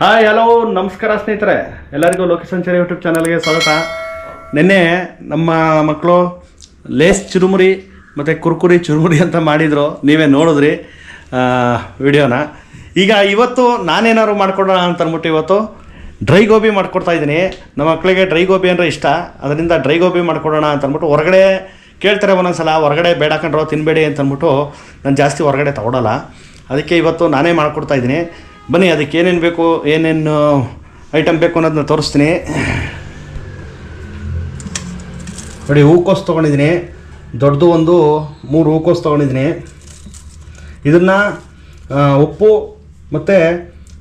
Hi hello ನಮಸ್ಕಾರ ಸ್ನೇಹಿತರೆ. ಎಲ್ಲರಿಗೂ ಲೋಕೇಶ್ ಸಂಚಾರಿ ಯೂಟ್ಯೂಬ್ ಚಾನಲ್ಗೆ ಸ್ವಾಗತ. ನಿನ್ನೆ ನಮ್ಮ ಮಕ್ಕಳು ಲೇಸ್ ಚುರುಮುರಿ ಮತ್ತು ಕುರ್ಕುರಿ ಚುರುಮುರಿ ಅಂತ ಮಾಡಿದರು. ನೀವೇ ನೋಡಿದ್ರಿ ವಿಡಿಯೋನ. ಈಗ ಇವತ್ತು ನಾನೇನಾದ್ರು ಮಾಡ್ಕೊಡೋಣ ಅಂತ ಅಂದ್ಬಿಟ್ಟು ಇವತ್ತು ಡ್ರೈ ಗೋಬಿ ಮಾಡ್ಕೊಡ್ತಾ ಇದ್ದೀನಿ. ನಮ್ಮ ಮಕ್ಕಳಿಗೆ ಡ್ರೈ ಗೋಬಿ ಅಂದರೆ ಇಷ್ಟ. ಅದರಿಂದ ಡ್ರೈ ಗೋಬಿ ಮಾಡ್ಕೊಡೋಣ ಅಂತ ಅಂದ್ಬಿಟ್ಟು ಹೊರಗಡೆ ಕೇಳ್ತಾರೆ ಒಂದೊಂದ್ಸಲ, ಹೊರಗಡೆ ಬೇಡ ಕಂಡ್ರೋ ತಿನ್ನಬೇಡಿ ಅಂತ ಅಂದ್ಬಿಟ್ಟು ನಾನು ಜಾಸ್ತಿ ಹೊರಗಡೆ ತಗೊಳಲ್ಲ. ಅದಕ್ಕೆ ಇವತ್ತು ನಾನೇ ಮಾಡ್ಕೊಡ್ತಾ ಇದ್ದೀನಿ. ಬನ್ನಿ, ಅದಕ್ಕೆ ಏನೇನು ಬೇಕು, ಏನೇನು ಐಟಮ್ ಬೇಕು ಅನ್ನೋದನ್ನ ತೋರಿಸ್ತೀನಿ. ನೋಡಿ, ಹೂಕೋಸು ತೊಗೊಂಡಿದ್ದೀನಿ. ದೊಡ್ಡದು ಒಂದು, ಮೂರು ಹೂಕೋಸು ತೊಗೊಂಡಿದ್ದೀನಿ. ಇದನ್ನು ಉಪ್ಪು ಮತ್ತು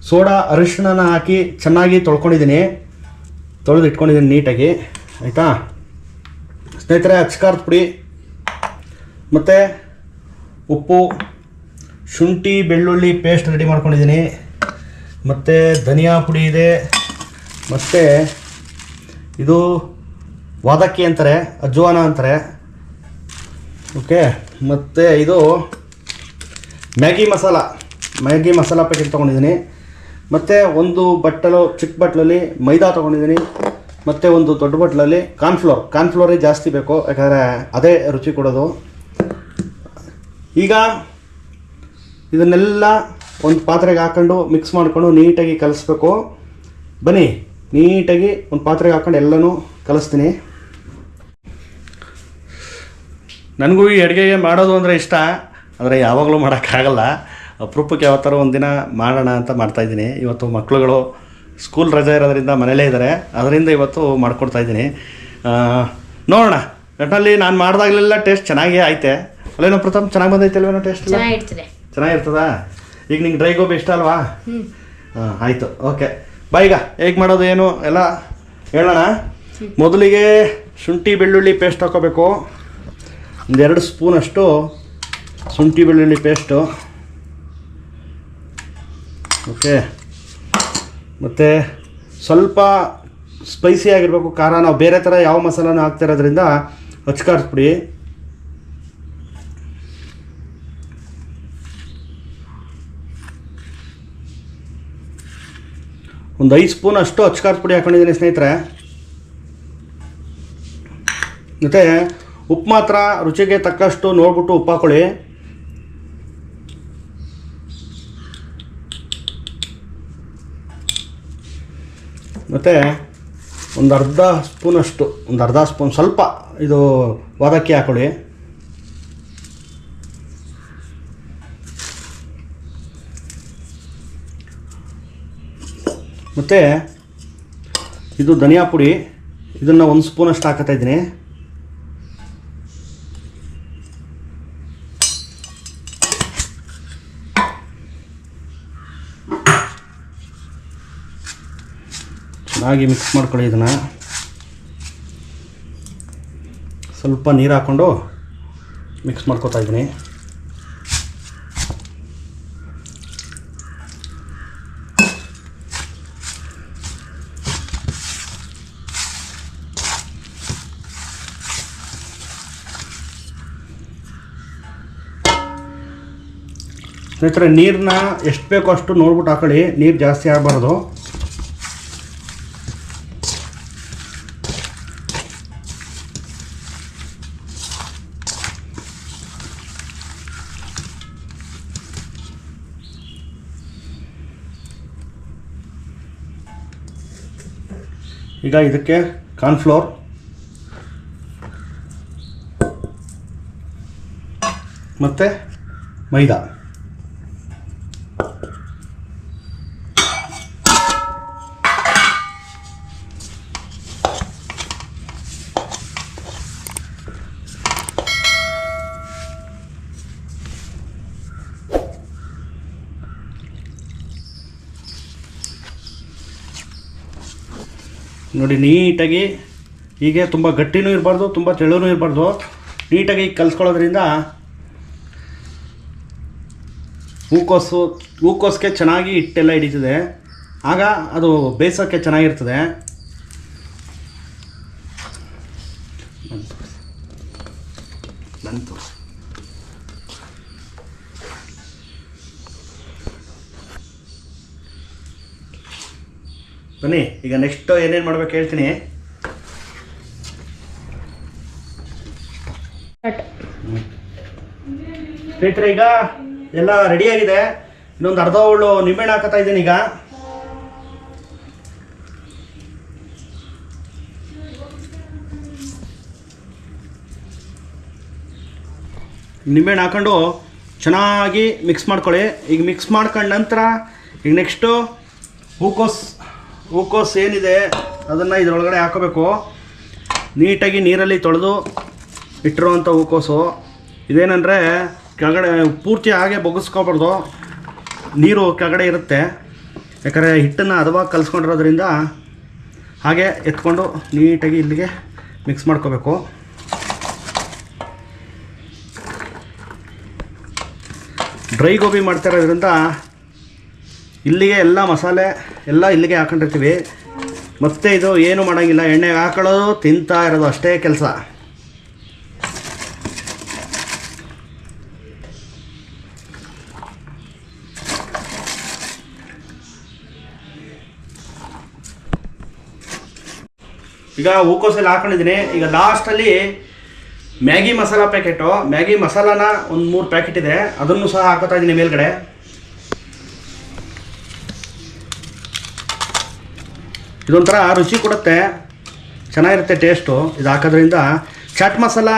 ಸೋಡಾ, ಅರಿಶಿಣನ ಹಾಕಿ ಚೆನ್ನಾಗಿ ತೊಳ್ಕೊಂಡಿದ್ದೀನಿ. ತೊಳೆದು ಇಟ್ಕೊಂಡಿದ್ದೀನಿ ನೀಟಾಗಿ, ಆಯಿತಾ? ಸ್ನೇಹಿತರೆ, ಅಚ್ಕಾರದ ಪುಡಿ, ಮತ್ತು ಉಪ್ಪು, ಶುಂಠಿ, ಬೆಳ್ಳುಳ್ಳಿ ಪೇಸ್ಟ್ ರೆಡಿ ಮಾಡ್ಕೊಂಡಿದ್ದೀನಿ. ಮತ್ತು ಧನಿಯಾ ಪುಡಿ ಇದೆ. ಮತ್ತು ಇದು ವಾದಕ್ಕಿ ಅಂತಾರೆ, ಅಜ್ವಾನ ಅಂತಾರೆ. ಓಕೆ, ಮತ್ತು ಇದು Maggi masala. Maggi masala packet ತೊಗೊಂಡಿದ್ದೀನಿ. ಮತ್ತು ಒಂದು ಬಟ್ಟಲು, ಚಿಕ್ಕ ಬಟ್ಲಲ್ಲಿ ಮೈದಾ ತೊಗೊಂಡಿದ್ದೀನಿ. ಮತ್ತು ಒಂದು ದೊಡ್ಡ ಬಟ್ಲಲ್ಲಿ ಕಾರ್ನ್ಫ್ಲೋರ್. ಕಾರ್ನ್ಫ್ಲೋರೇ ಜಾಸ್ತಿ ಬೇಕು, ಯಾಕಂದರೆ ಅದೇ ರುಚಿ ಕೊಡೋದು. ಈಗ ಇದನ್ನೆಲ್ಲ ಒಂದು ಪಾತ್ರೆಗೆ ಹಾಕೊಂಡು ಮಿಕ್ಸ್ ಮಾಡಿಕೊಂಡು ನೀಟಾಗಿ ಕಲಿಸ್ಬೇಕು. ಬನ್ನಿ ನೀಟಾಗಿ ಒಂದು ಪಾತ್ರೆಗೆ ಹಾಕೊಂಡು ಎಲ್ಲನೂ ಕಲಿಸ್ತೀನಿ. ನನಗೂ ಈ ಅಡುಗೆಗೆ ಮಾಡೋದು ಅಂದರೆ ಇಷ್ಟ ಅಂದರೆ ಯಾವಾಗಲೂ ಮಾಡೋಕ್ಕಾಗಲ್ಲ ಅಪರೂಪಕ್ಕೆ ಯಾವತ್ತಾರ ಒಂದಿನ ಮಾಡೋಣ ಅಂತ ಮಾಡ್ತಾಯಿದ್ದೀನಿ ಇವತ್ತು ಮಕ್ಕಳುಗಳು ಸ್ಕೂಲ್ ರಜೆ ಇರೋದ್ರಿಂದ ಮನೇಲೇ ಇದ್ದಾರೆ. ಅದರಿಂದ ಇವತ್ತು ಮಾಡ್ಕೊಡ್ತಾ ಇದ್ದೀನಿ. ನೋಡೋಣ. ಒಟ್ಟಿನಲ್ಲಿ ನಾನು ಮಾಡಿದಾಗಲೆಲ್ಲ ಟೇಸ್ಟ್ ಚೆನ್ನಾಗೇ ಐತೆ. ಅಲ್ಲೇನೋ ಪ್ರಥಮ್ ಚೆನ್ನಾಗಿ ಬಂದೈತೆ ಅಲ್ವೇನೋ ಟೇಸ್ಟ್ ಚೆನ್ನಾಗಿರ್ತದೆ ಚೆನ್ನಾಗಿರ್ತದಾ ಈಗ ನಿಂಗೆ ಡ್ರೈ ಗೋಬಿ ಇಷ್ಟ ಅಲ್ವಾ? ಹಾಂ, ಆಯಿತು. ಓಕೆ ಬಾ ಈಗ. ಹೇಗೆ ಮಾಡೋದು, ಏನು? ಎಲ್ಲ ಹೇಳೋಣ. ಮೊದಲಿಗೆ ಶುಂಠಿ ಬೆಳ್ಳುಳ್ಳಿ ಪೇಸ್ಟ್ ಹಾಕೋಬೇಕು. ಒಂದೆರಡು ಸ್ಪೂನಷ್ಟು ಶುಂಠಿ ಬೆಳ್ಳುಳ್ಳಿ ಪೇಸ್ಟು ಓಕೆ ಮತ್ತು ಸ್ವಲ್ಪ ಸ್ಪೈಸಿ ಆಗಿರಬೇಕು, ಖಾರ. ನಾವು ಬೇರೆ ಥರ ಯಾವ ಮಸಾಲನೂ ಹಾಕ್ತಿರೋದ್ರಿಂದ ಅಚ್ಕಾರದ ಒಂದು ಐದು ಸ್ಪೂನ್ ಅಷ್ಟು ಅಚ್ಕಾರದ ಪುಡಿ ಹಾಕೊಂಡಿದ್ದೀನಿ ಸ್ನೇಹಿತರೆ. ಮತ್ತು ಉಪ್ಪು ಮಾತ್ರ ರುಚಿಗೆ ತಕ್ಕಷ್ಟು ನೋಡ್ಬಿಟ್ಟು ಉಪ್ಪು ಹಾಕೊಳ್ಳಿ. ಮತ್ತು ಒಂದು ಅರ್ಧ ಸ್ಪೂನಷ್ಟು, ಒಂದು ಅರ್ಧ ಸ್ಪೂನ್ ಸ್ವಲ್ಪ ಇದು ವಾದಕ್ಕಿ ಹಾಕೊಳ್ಳಿ. ಮತ್ತು ಇದು ಧನಿಯಾ ಪುಡಿ. ಇದನ್ನು ಒಂದು ಸ್ಪೂನಷ್ಟು ಹಾಕತ್ತಾ ಇದ್ದೀನಿ. ಚೆನ್ನಾಗಿ ಮಿಕ್ಸ್ ಮಾಡ್ಕೊಳ್ಳಿ ಇದನ್ನು. ಸ್ವಲ್ಪ ನೀರು ಹಾಕ್ಕೊಂಡು ಮಿಕ್ಸ್ ಮಾಡ್ಕೊತಾ ಇದ್ದೀನಿ. ಸ್ನೇಹಿತರೆ ನೀರನ್ನ ಎಷ್ಟು ಬೇಕೋ ಅಷ್ಟು ನೋಡ್ಬಿಟ್ಟು ಹಾಕೊಳ್ಳಿ. ನೀರು ಜಾಸ್ತಿ ಆಗಬಾರ್ದು. ಈಗ ಇದಕ್ಕೆ ಕಾರ್ನ್ಫ್ಲೋರ್. ಮತ್ತು ಮೈದಾ. ನೋಡಿ, ನೀಟಾಗಿ ಹೀಗೆ ತುಂಬ ಗಟ್ಟಿನೂ ಇರಬಾರ್ದು, ತುಂಬ ತೆಳುನೂ ಇರಬಾರ್ದು. ನೀಟಾಗಿ ಕಲಿಸ್ಕೊಳ್ಳೋದ್ರಿಂದ ಹೂಕೋಸು, ಹೂಕೋಸ್ಗೆ ಚೆನ್ನಾಗಿ ಹಿಟ್ಟೆಲ್ಲ ಹಿಡಿತದೆ. ಆಗ ಅದು ಬೇಯಿಸೋಕ್ಕೆ ಚೆನ್ನಾಗಿರ್ತದೆ. ಬಂತು ಬನ್ನಿ ಈಗ ನೆಕ್ಸ್ಟ್ ಏನೇನು ಮಾಡ್ಬೇಕು ಹೇಳ್ತೀನಿ. ಸ್ನೇಹಿತರೆ ಈಗ ಎಲ್ಲ ರೆಡಿಯಾಗಿದೆ ಇನ್ನೊಂದು ಅರ್ಧ ಹೋಳು ನಿಂಬೆಹಣ್ಣು ಹಾಕತ್ತಾ ಇದ್ದೀನಿ ಈಗ. ನಿಂಬೆಹಣ್ಣು ಹಾಕೊಂಡು ಚೆನ್ನಾಗಿ ಮಿಕ್ಸ್ ಮಾಡ್ಕೊಳ್ಳಿ. ಈಗ ಮಿಕ್ಸ್ ಮಾಡ್ಕೊಂಡ ನಂತರ ಈಗ ನೆಕ್ಸ್ಟು ಹೂಕೋಸ್ ಹೂಕೋಸ್ ಏನಿದೆ ಅದನ್ನು ಇದರೊಳಗಡೆ ಹಾಕೋಬೇಕು. ನೀಟಾಗಿ ನೀರಲ್ಲಿ ತೊಳೆದು ಇಟ್ಟಿರುವಂಥ ಹೂಕೋಸು ಇದೇನೆಂದರೆ ಕೆಳಗಡೆ ಪೂರ್ತಿ ಹಾಗೆ ಬೊಗಿಸ್ಕೊಬಾರ್ದು ನೀರು ಕೆಳಗಡೆ ಇರುತ್ತೆ. ಯಾಕಂದರೆ ಹಿಟ್ಟನ್ನು ಹದವಾಗಿ ಕಲಿಸ್ಕೊಂಡಿರೋದ್ರಿಂದ ಹಾಗೆ ಎತ್ಕೊಂಡು ನೀಟಾಗಿ ಇಲ್ಲಿಗೆ ಮಿಕ್ಸ್ ಮಾಡ್ಕೋಬೇಕು. ಡ್ರೈ ಗೋಬಿ ಮಾಡ್ತಾ ಇರೋದ್ರಿಂದ ಇಲ್ಲಿಗೆ ಎಲ್ಲ ಮಸಾಲೆ ಎಲ್ಲ ಇಲ್ಲಿಗೆ ಹಾಕೊಂಡಿರ್ತೀವಿ. ಮತ್ತೆ ಇದು ಏನು ಮಾಡೋಂಗಿಲ್ಲ. ಎಣ್ಣೆಗೆ ಹಾಕೊಳ್ಳೋದು ತಿಂತಾ ಇರೋದು ಅಷ್ಟೇ ಕೆಲಸ. ಈಗ ಹೂಕೋಸಲ್ಲಿ ಹಾಕೊಂಡಿದ್ದೀನಿ. ಈಗ ಲಾಸ್ಟಲ್ಲಿ ಮ್ಯಾಗಿ ಮಸಾಲ ಪ್ಯಾಕೆಟು ಮ್ಯಾಗಿ ಮಸಾಲಾನ ಒಂದು ಮೂರು ಪ್ಯಾಕೆಟ್ ಇದೆ. ಅದನ್ನು ಸಹ ಹಾಕೋತಾ ಇದ್ದೀನಿ ಮೇಲ್ಗಡೆ. ಇದೊಂಥರ ರುಚಿ ಕೊಡುತ್ತೆ. ಚೆನ್ನಾಗಿರುತ್ತೆ ಟೇಸ್ಟು ಇದು ಹಾಕೋದ್ರಿಂದ ಚಾಟ್ ಮಸಾಲ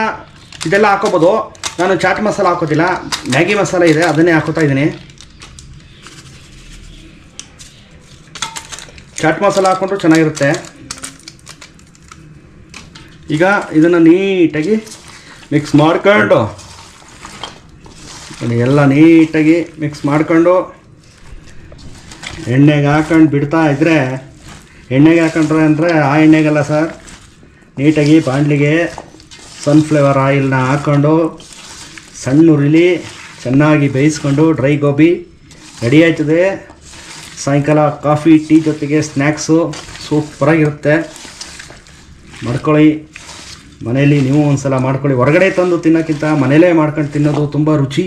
ಇದೆಲ್ಲ ಹಾಕೋಬೋದು. ನಾನು ಚಾಟ್ ಮಸಾಲ ಹಾಕೋದಿಲ್ಲ. ಮ್ಯಾಗಿ ಮಸಾಲ ಇದೆ, ಅದನ್ನೇ ಹಾಕೋತಾ ಇದ್ದೀನಿ. ಚಾಟ್ ಮಸಾಲ ಹಾಕ್ಕೊಂಡ್ರು ಚೆನ್ನಾಗಿರುತ್ತೆ. ಈಗ ಇದನ್ನು ನೀಟಾಗಿ ಮಿಕ್ಸ್ ಮಾಡ್ಕೊಂಡು ಎಲ್ಲ ನೀಟಾಗಿ ಮಿಕ್ಸ್ ಮಾಡ್ಕೊಂಡು, ಎಣ್ಣೆಗೆ ಹಾಕೊಂಡು ಬಿಡ್ತಾ ಇದ್ದರೆ ಎಣ್ಣೆಗೆ ಹಾಕೊಂಡ್ರೆ ಅಂದರೆ ಆ ಎಣ್ಣೆಗೆಲ್ಲ ಸರ್, ನೀಟಾಗಿ ಬಾಣಲಿಗೆ ಸನ್ಫ್ಲವರ್ ಆಯಿಲ್ನ ಹಾಕ್ಕೊಂಡು ಸಣ್ಣ ಉರಿಲಿ ಚೆನ್ನಾಗಿ ಬೇಯಿಸ್ಕೊಂಡು ಡ್ರೈ ಗೋಬಿ ರೆಡಿ ಆಯ್ತದೆ. ಸಾಯಂಕಾಲ ಕಾಫಿ ಟೀ ಜೊತೆಗೆ ಸ್ನ್ಯಾಕ್ಸು ಸೂಪರಾಗಿರುತ್ತೆ ಮಾಡ್ಕೊಳ್ಳಿ. ಮನೆಯಲ್ಲಿ ನೀವು ಒಂದ್ಸಲ ಮಾಡ್ಕೊಳ್ಳಿ. ಹೊರಗಡೆ ತಂದು ತಿನ್ನೋಕ್ಕಿಂತ ಮನೇಲೇ ಮಾಡ್ಕೊಂಡು ತಿನ್ನೋದು ತುಂಬ ರುಚಿ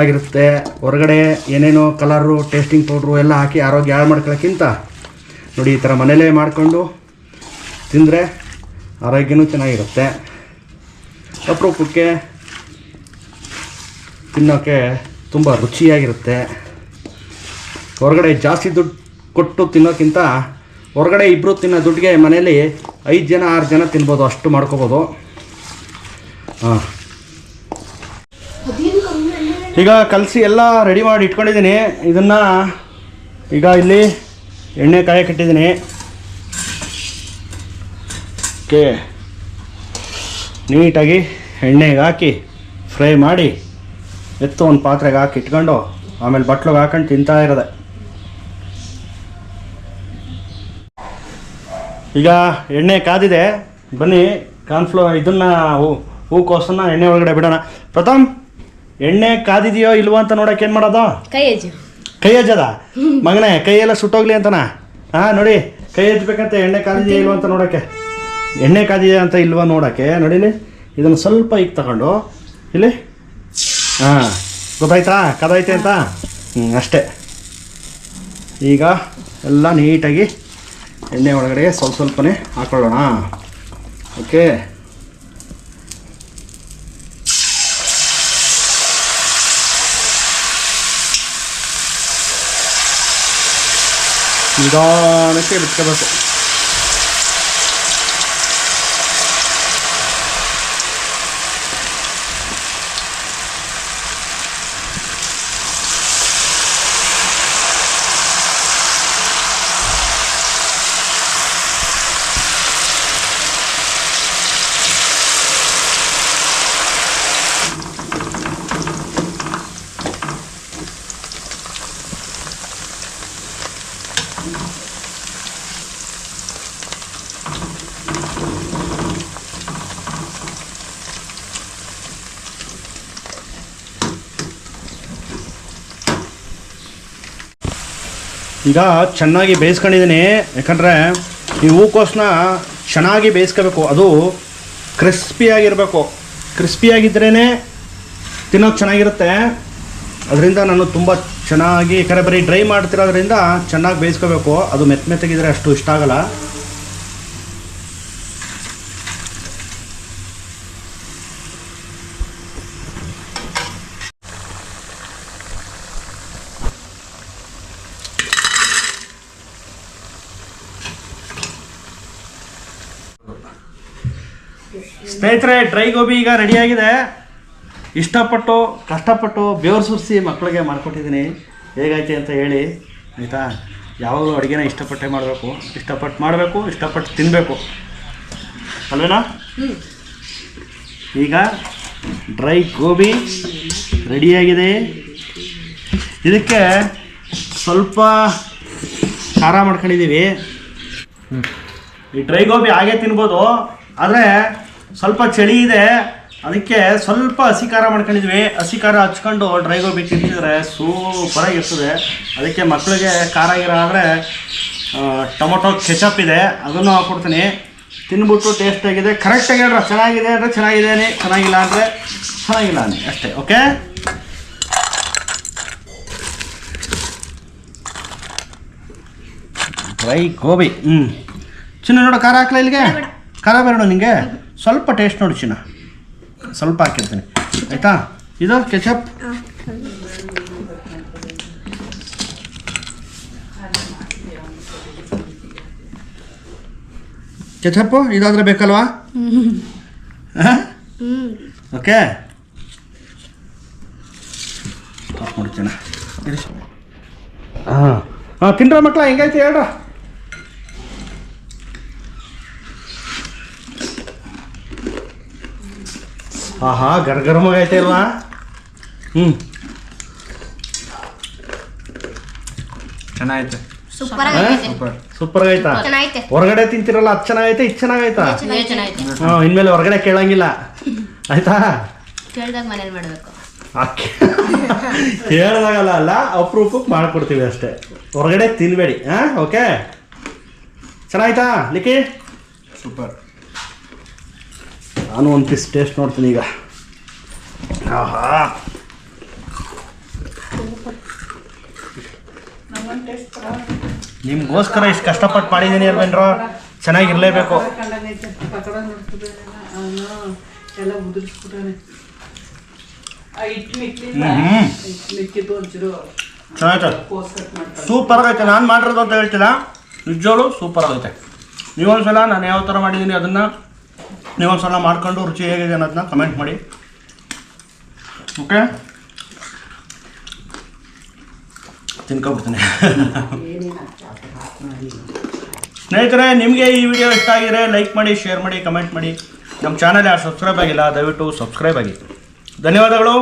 ಆಗಿರುತ್ತೆ. ಹೊರಗಡೆ ಏನೇನೋ ಕಲರು ಟೇಸ್ಟಿಂಗ್ ಪೌಡ್ರು ಎಲ್ಲ ಹಾಕಿ ಆರೋಗ್ಯ ಹಾಳು ಮಾಡ್ಕೊಳ್ಳೋಕ್ಕಿಂತ ನೋಡಿ, ಈ ಥರ ಮನೇಲೇ ಮಾಡಿಕೊಂಡು ತಿಂದರೆ ಆರೋಗ್ಯನೂ ಚೆನ್ನಾಗಿರುತ್ತೆ. ಅಪರೂಪಕ್ಕೆ ತಿನ್ನೋಕ್ಕೆ ತುಂಬ ರುಚಿಯಾಗಿರುತ್ತೆ. ಹೊರಗಡೆ ಜಾಸ್ತಿ ದುಡ್ಡು ಕೊಟ್ಟು ತಿನ್ನೋಕ್ಕಿಂತ ಹೊರಗಡೆ ಇಬ್ಬರು ತಿನ್ನೋ ದುಡ್ಡಿಗೆ ಮನೇಲಿ ಐದು ಜನ, ಆರು ಜನ ತಿನ್ಬೋದು, ಅಷ್ಟು ಮಾಡ್ಕೋಬೋದು. ಹಾಂ. ಈಗ ಕಲಸಿ ಎಲ್ಲ ರೆಡಿ ಮಾಡಿ ಇಟ್ಕೊಂಡಿದ್ದೀನಿ. ಇದನ್ನು ಈಗ ಇಲ್ಲಿ ಎಣ್ಣೆ ಕಾಯಕ್ಕಿಟ್ಟಿದ್ದೀನಿ ಓಕೆ ನೀಟಾಗಿ ಎಣ್ಣೆಗೆ ಹಾಕಿ, ಫ್ರೈ ಮಾಡಿ, ಎತ್ತು ಒಂದು ಪಾತ್ರೆಗೆ ಹಾಕಿ ಇಟ್ಕೊಂಡು, ಆಮೇಲೆ ಬಟ್ಲಿಗೆ ಹಾಕೊಂಡು ತಿಂತಾ ಇರೋದೆ. ಈಗ ಎಣ್ಣೆ ಕಾದಿದೆ. ಬನ್ನಿ ಕಾನ್ಫ್ಲೋ ಇದನ್ನು, ಹೂ, ಹೂಕೋಸನ್ನ ಎಣ್ಣೆ ಒಳಗಡೆ ಬಿಡೋಣ. ಪ್ರಥಮ್, ಎಣ್ಣೆ ಕಾದಿದೆಯೋ ಇಲ್ವೋ ಅಂತ ನೋಡೋಕೆ ಏನು ಮಾಡೋದು? ಕೈ ಕೈ ಹಚ್ಚದ? ಮಗನೇ ಕೈಯೆಲ್ಲ ಸುಟ್ಟೋಗ್ಲಿ ಅಂತನ? ಹಾಂ ನೋಡಿ, ಕೈ ಹಚ್ಬೇಕಂತ ಎಣ್ಣೆ ಕಾದಿದೆಯಾ ಇಲ್ವಾ ಅಂತ ನೋಡೋಕ್ಕೆ ಎಣ್ಣೆ ಕಾದಿದೆಯಾ ಅಂತ ಇಲ್ವಾ ನೋಡೋಕ್ಕೆ ನೋಡಿಲಿ ಇದನ್ನು ಸ್ವಲ್ಪ ಈಗ ತಗೊಂಡು, ಇಲ್ಲಿ ಹಾಂ ಗೊತ್ತಾಯ್ತಾ? ಕದಾಯ್ತೆ ಅಂತ? ಹ್ಞೂ ಅಷ್ಟೇ. ಈಗ ಎಲ್ಲ ನೀಟಾಗಿ ಎಣ್ಣೆ ಒಳಗಡೆ ಸ್ವಲ್ಪ ಸ್ವಲ್ಪನೇ ಹಾಕೊಳ್ಳೋಣ. ಓಕೆ. ഇതാണ് ശരിക്കും ಈಗ ಚೆನ್ನಾಗಿ ಬೇಯಿಸ್ಕೊಂಡಿದ್ದೀನಿ. ಯಾಕಂದರೆ ಈ ಹೂಕೋಸನ್ನ ಚೆನ್ನಾಗಿ ಬೇಯಿಸ್ಕೋಬೇಕು. ಅದು ಕ್ರಿಸ್ಪಿಯಾಗಿರಬೇಕು ಕ್ರಿಸ್ಪಿಯಾಗಿದ್ರೇ ತಿನ್ನೋಕೆ ಚೆನ್ನಾಗಿರುತ್ತೆ. ಅದರಿಂದ ನಾನು ತುಂಬ ಚೆನ್ನಾಗಿ ಕರೆ ಬರೀ ಡ್ರೈ ಮಾಡ್ತಿರೋದ್ರಿಂದ ಚೆನ್ನಾಗಿ ಬೇಯಿಸ್ಕೋಬೇಕು. ಅದು ಮೆತ್ತ ಮೆತ್ತಗಿದ್ರೆ ಅಷ್ಟು ಇಷ್ಟ ಆಗಲ್ಲ. ಸ್ನೇಹಿತರೆ ಡ್ರೈ ಗೋಬಿ ಈಗ ರೆಡಿಯಾಗಿದೆ ಇಷ್ಟಪಟ್ಟು ಕಷ್ಟಪಟ್ಟು ಬೆವರು ಸುರಿಸಿ ಮಕ್ಕಳಿಗೆ ಮಾಡಿಕೊಟ್ಟಿದ್ದೀನಿ. ಹೇಗೈತೆ ಅಂತ ಹೇಳಿ ಆಯಿತಾ? ಯಾವಾಗಲೂ ಅಡುಗೆನ ಇಷ್ಟಪಟ್ಟೆ ಮಾಡಬೇಕು. ಇಷ್ಟಪಟ್ಟು ಮಾಡಬೇಕು ಇಷ್ಟಪಟ್ಟು ತಿನ್ನಬೇಕು ಅಲ್ವೇನಾ? ಈಗ ಡ್ರೈ ಗೋಬಿ ರೆಡಿಯಾಗಿದೆ ಇದಕ್ಕೆ ಸ್ವಲ್ಪ ಖಾರ ಮಾಡ್ಕೊಂಡಿದ್ದೀವಿ. ಈ ಡ್ರೈ ಗೋಬಿ ಹಾಗೆ ತಿನ್ಬೋದು. ಆದರೆ ಸ್ವಲ್ಪ ಚಳಿ ಇದೆ. ಅದಕ್ಕೆ ಸ್ವಲ್ಪ ಹಸಿ ಖಾರ ಮಾಡ್ಕೊಂಡಿದ್ವಿ. ಹಸಿ ಖಾರ ಹಚ್ಕೊಂಡು ಡ್ರೈ ಗೋಬಿ ತಿಂತಿದ್ರೆ ಸೂಪರ್ ಇರ್ತದೆ ಅದಕ್ಕೆ ಮಕ್ಕಳಿಗೆ ಖಾರ ಆಗಿರೋದ್ರೆ ಆದರೆ ಟೊಮೊಟೊ ಕೆಚಪ್ ಇದೆ. ಅದನ್ನು ಹಾಕ್ಕೊಡ್ತೀನಿ. ತಿನ್ಬಿಟ್ಟು ಟೇಸ್ಟ್ ಆಗಿದೆ. ಕರೆಕ್ಟಾಗಿ ಹೇಳ್ರ ಚೆನ್ನಾಗಿದೆ ಅಂದರೆ ಚೆನ್ನಾಗಿದೆ ಚೆನ್ನಾಗಿಲ್ಲ ಅಂದರೆ ಚೆನ್ನಾಗಿಲ್ಲ ಅನ್ನಿ. ಅಷ್ಟೇ ಓಕೆ ಡ್ರೈ ಗೋಬಿ ಹ್ಞೂ ಚಿನ್ನ ನೋಡು ಖಾರ ಹಾಕ್ಲಾ ಇಲ್ಲಿಗೆ? ಖಾರ ಬೇಡ. ನಿಂಗೆ? ಸ್ವಲ್ಪ ಟೇಸ್ಟ್ ನೋಡಿ ಚಿನ್ನ. ಸ್ವಲ್ಪ ಹಾಕಿರ್ತೀನಿ. ಆಯಿತಾ? ಇದು ಕೆಚಪ್ ಕೆಚಪ್ಪು ಇದಾದರೆ ಬೇಕಲ್ವಾ? ಓಕೆ ಹಾಂ. ಹಾಂ ತಿನ್ರ ಮಕ್ಕಳ ಹೆಂಗೈತೆ ಹೇಳ್ರ? ಆಹಾ ಗರ್ಗರಮಾಗೈತೆ ಇಲ್ವಾ ಹ್ಞೂ ಚೆನ್ನಾಗೈತೆ. ಸೂಪರ್ ಆಗೈತೆ ಸೂಪರ್. ಆಗೈತಾ ಚೆನ್ನಾಗೈತೆ. ಹೊರಗಡೆ ತಿಂತಿರಲ್ಲ ಅದು ಚೆನ್ನಾಗೈತೆ ಇದು ಚೆನ್ನಾಗೈತಾ? ಚೆನ್ನಾಗೈತೆ ಹಾಂ ಇನ್ಮೇಲೆ ಹೊರಗಡೆ ಕೇಳಂಗಿಲ್ಲ. ಆಯ್ತಾ? ಕೇಳ್ದಾಗ ಮನೇಲಿ ಮಾಡ್ಬೇಕು. ಅಲ್ಲ ಅಪ್ರೂಪಕ್ಕೆ ಮಾಡ್ಕೊಡ್ತೀವಿ ಅಷ್ಟೇ. ಹೊರಗಡೆ ತಿನ್ಬೇಡಿ ಹಾಂ? ಓಕೆ? ಚೆನ್ನಾಯ್ತಾ ಲಿಖಿ ಸೂಪರ್. ನಾನು ಒಂದು ಪೀಸ್ ಟೇಸ್ಟ್ ನೋಡ್ತೀನಿ ಈಗ. ಆಹಾ. ನಿಮ್ಗೋಸ್ಕರ ಇಷ್ಟು ಕಷ್ಟಪಟ್ಟು ಮಾಡಿದ್ದೀನಿ ಅಲ್ವೇನ್ರೋ ಚೆನ್ನಾಗಿರ್ಲೇಬೇಕು. ಚೆನ್ನಾಗಿ ಸೂಪರ್ ಆಗೈತೆ ನಾನು ಮಾಡಿರೋದು ಅಂತ ಹೇಳ್ತಿಲ್ಲ ನಿಜವಾಗ್ಲೂ ಸೂಪರ್ ಆಗೈತೆ ನೀವೊಂದ್ಸಲ ನಾನು ಯಾವ ಥರ ಮಾಡಿದ್ದೀನಿ ಅದನ್ನು ನೀವೊಂದ್ಸಲ ಮಾಡ್ಕೊಂಡು ರುಚಿ ಹೇಗಿದೆ ಅನ್ನೋದನ್ನ ಕಮೆಂಟ್ ಮಾಡಿ. ಓಕೆ ತಿನ್ಕೊಬಿಡ್ತೀನಿ. ಸ್ನೇಹಿತರೆ, ನಿಮಗೆ ಈ ವಿಡಿಯೋ ಇಷ್ಟ ಆಗಿದ್ರೆ ಲೈಕ್ ಮಾಡಿ ಶೇರ್ ಮಾಡಿ ಕಮೆಂಟ್ ಮಾಡಿ. ನಮ್ಮ ಚಾನಲ್ ಯಾರು ಸಬ್ಸ್ಕ್ರೈಬ್ ಆಗಿಲ್ಲ, ದಯವಿಟ್ಟು ಸಬ್ಸ್ಕ್ರೈಬ್ ಆಗಿ. ಧನ್ಯವಾದಗಳು.